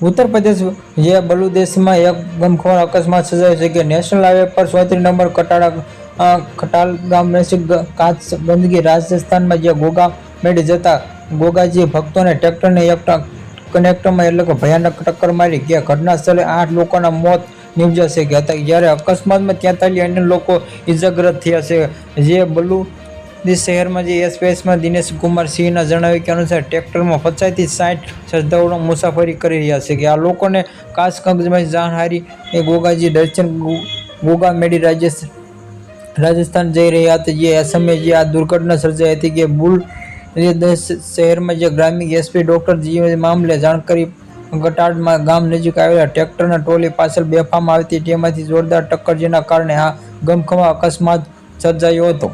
ઉત્તર પ્રદેશ જે બલુદેશમાં એક ગમખોર અકસ્માત સર્જાયો છે કે નેશનલ હાઈવે પર ચોત્રીસ નંબર કટાડા કટાલ ગામ નજીક કાચ ગંદકી રાજસ્થાનમાં જે ગોગા મેળી જતા ગોગાજી ભક્તોને ટ્રેક્ટરને એક કનેક્ટરમાં એટલે કે ભયાનક ટક્કર મારી કે ઘટના સ્થળે આઠ લોકોના મોત નિપજ્યા છે કે હતા જ્યારે અકસ્માતમાં ત્યાંતાલીસ અન્ય લોકો ઇજાગ્રસ્ત થયા છે. જે બલુ શહેરમાં જે એસપીએસમાં દિનેશ કુમાર સિંહના જણાવ્યા કે અનુસાર ટ્રેક્ટરમાં પચાસથી સાઠ શ્રદ્ધાળુઓ મુસાફરી કરી રહ્યા છે કે આ લોકોને કાસકંગમાં જાણહારી એ ગોગાજી દર્શન ગોગા મેડી રાજેશ, રાજસ્થાન જઈ રહ્યા હતા. જે આ સમયે જે આ દુર્ઘટના સર્જાઈ હતી કે બુલ શહેરમાં જે ગ્રામીણ એસપી ડૉક્ટર જીવે મામલે જાણકારી ગટાડમાં ગામ નજીક આવેલા ટ્રેક્ટરના ટોલી પાછળ બેફામાં આવતી તેમાંથી જોરદાર ટક્કર જેના કારણે આ ગમખમા અકસ્માત સર્જાયો હતો.